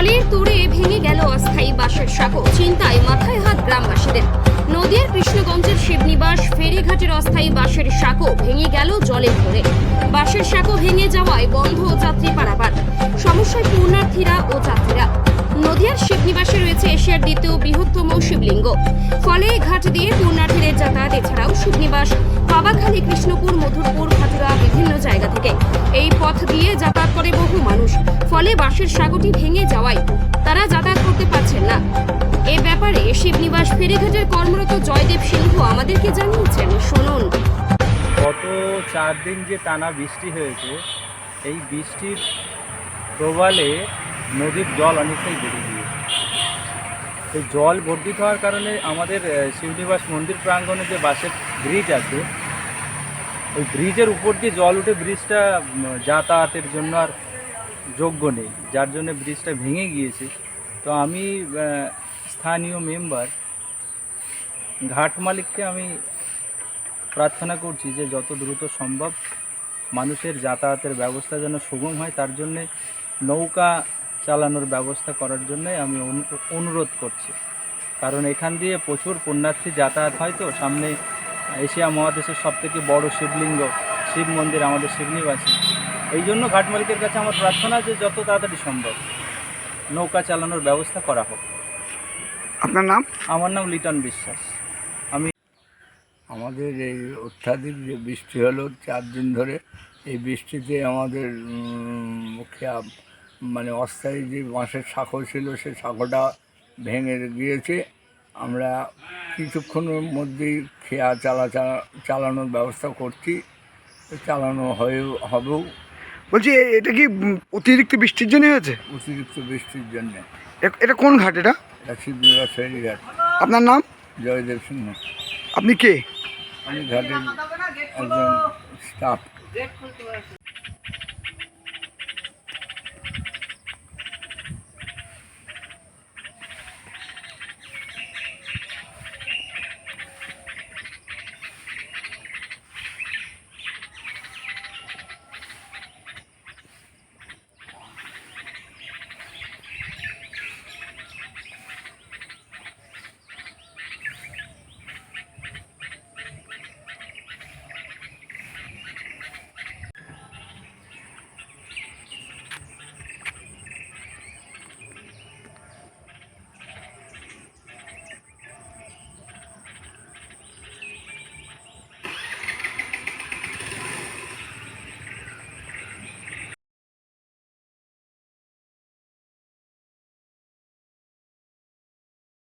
জলের তোড়ে ভেঙে গেল অস্থায়ী বাসের সাঁকো। চিন্তায় মাথায় হাত গ্রামবাসীদের। নদিয়ার কৃষ্ণগঞ্জের শিবনিবাস ফেরিঘাটের অস্থায়ী বাসের সাঁকো ভেঙে গেল জলের তোড়ে। বাসের সাঁকো ভেঙে যাওয়ায় বন্ধ যাত্রী পারাপার। সমস্যায় পূর্ণার্থীরা ও যাত্রীরা। নদিয়ার শিবনিবাসে রয়েছে এশিয়ার দ্বিতীয় বৃহত্তম শিবলিঙ্গ। ফলে ঘাট দিয়ে পূর্ণার্থীদের যাতায়াত, এছাড়াও শিবনিবাস, বাবাখালী, কৃষ্ণপুর, মধুরপুর ভাটুরা বিভিন্ন জায়গা থেকে। এই পথ দিয়ে যাতায়াত করে বহু মানুষ। ফলে বাসের সাগরটি ভেঙে যাওয়ায় তারা যাতায়াত করতে পারছেন না। এ ব্যাপারে শিবনিবাস ফেরিঘাটের কর্মরত জয়দেব সিংহ আমাদেরকে জানিয়েছেন। শুনুন। গত চার দিন যে টানা বৃষ্টি হয়েছে, এই বৃষ্টির প্রবালে নদীর জল অনেকটাই বেড়ে গিয়েছে। এই জল বর্ধিত হওয়ার কারণে আমাদের শিবনিবাস মন্দির প্রাঙ্গণে যে বাসের ব্রিজ আছে, ওই ব্রিজের উপর দিয়ে জল উঠে ব্রিজটা যাতায়াতের জন্য আর যোগ্য নেই, যার জন্য ব্রিজটা ভেঙে গিয়েছে। তো আমি স্থানীয় মেম্বার ঘাট মালিককে আমি প্রার্থনা করছি যে যত দ্রুত সম্ভব মানুষের যাতায়াতের ব্যবস্থা যেন সুগম হয়, তার জন্যে নৌকা চালানোর ব্যবস্থা করার জন্যে আমি অনু- অনুরোধ করছি। কারণ এখান দিয়ে প্রচুর পুণ্যার্থী যাতায়াত হয় তো, সামনে এশিয়া মহাদেশের সবথেকে বড় শিবলিঙ্গ শিব মন্দির আমাদের শিবনিবাসী। এই জন্য ঘাট মালিকের কাছে আমার প্রার্থনা যে যত তাড়াতাড়ি সম্ভব নৌকা চালানোর ব্যবস্থা করা হোক। আপনার নাম? আমার নাম লিটন বিশ্বাস। আমি আমাদের এই অত্যাধিক যে বৃষ্টি হলো চার দিন ধরে এই বৃষ্টিতে আমাদের খেয়া- মানে অস্থায়ী যে বাঁশের শাঁখো ছিল সেই শাঁখোটা ভেঙে গিয়েছে। আমরা কিছুক্ষণের মধ্যেই খেয়া চালা চা- চালানোর ব্যবস্থা করছি। চালানো হয়ে হবেও। বলছি এটা কি অতিরিক্ত বৃষ্টির জন্য হয়েছে? অতিরিক্ত বৃষ্টির জন্য। এটা কোন ঘাট এটা? শিবনিবাস ফেরিঘাট আপনার নাম? জয়দেব সিংহ। আপনি কে? আমি ঘাটের একজন স্টাফ।